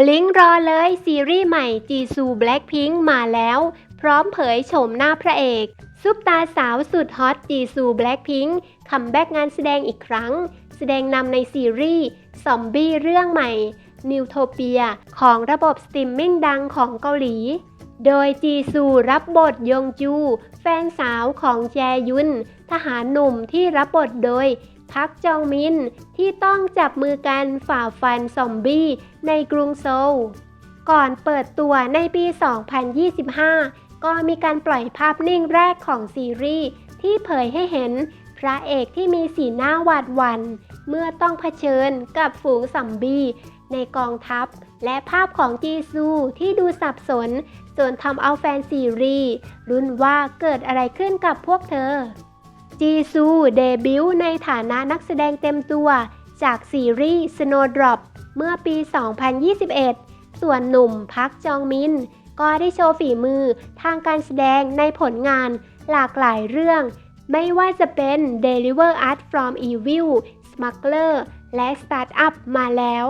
บลิงรอเลยซีรีส์ใหม่จีซูแบล็ k พิงมาแล้ว พร้อมเผยโฉมหน้าพระเอก ซุปตาสาวสุดฮอตจีซูแบล็ k พิงคัมแบ็กงานแสดงอีกครั้ง แสดงนำในซีรีส์ซอมบี้เรื่องใหม่นิวโทเปียของระบบสตรีมมิ่งดังของเกาหลี โดยจีซูรับบทยงจู แฟนสาวของแจยุน ทหารหนุ่มที่รับบทโดย พักจองมินที่ต้องจับมือกันฝ่าฟันซอมบี้ในกรุงโซล ก่อนเปิดตัวในปี 2025 ก็มีการปล่อยภาพนิ่งแรกของซีรีส์ที่เผยให้เห็นพระเอกที่มีสีหน้าหวาดหวัน่นเมื่อต้องเผชิญกับฝูงซอมบี้ในกองทัพ และภาพของจีซูที่ดูสับสนจนทำเอาแฟนซีรีส์รุ้นว่าเกิดอะไรขึ้นกับพวกเธอ จีซูเดบิวต์ในฐานะนักแสดงเต็มตัว จากซีรีส์ Snowdrop เมื่อปี 2021 ส่วนหนุ่มพักจองมิน ก็ได้โชว์ฝีมือทางการแสดงในผลงานหลากหลายเรื่อง ไม่ว่าจะเป็น Deliver Art from Evil Smuggler และ Startup มาแล้ว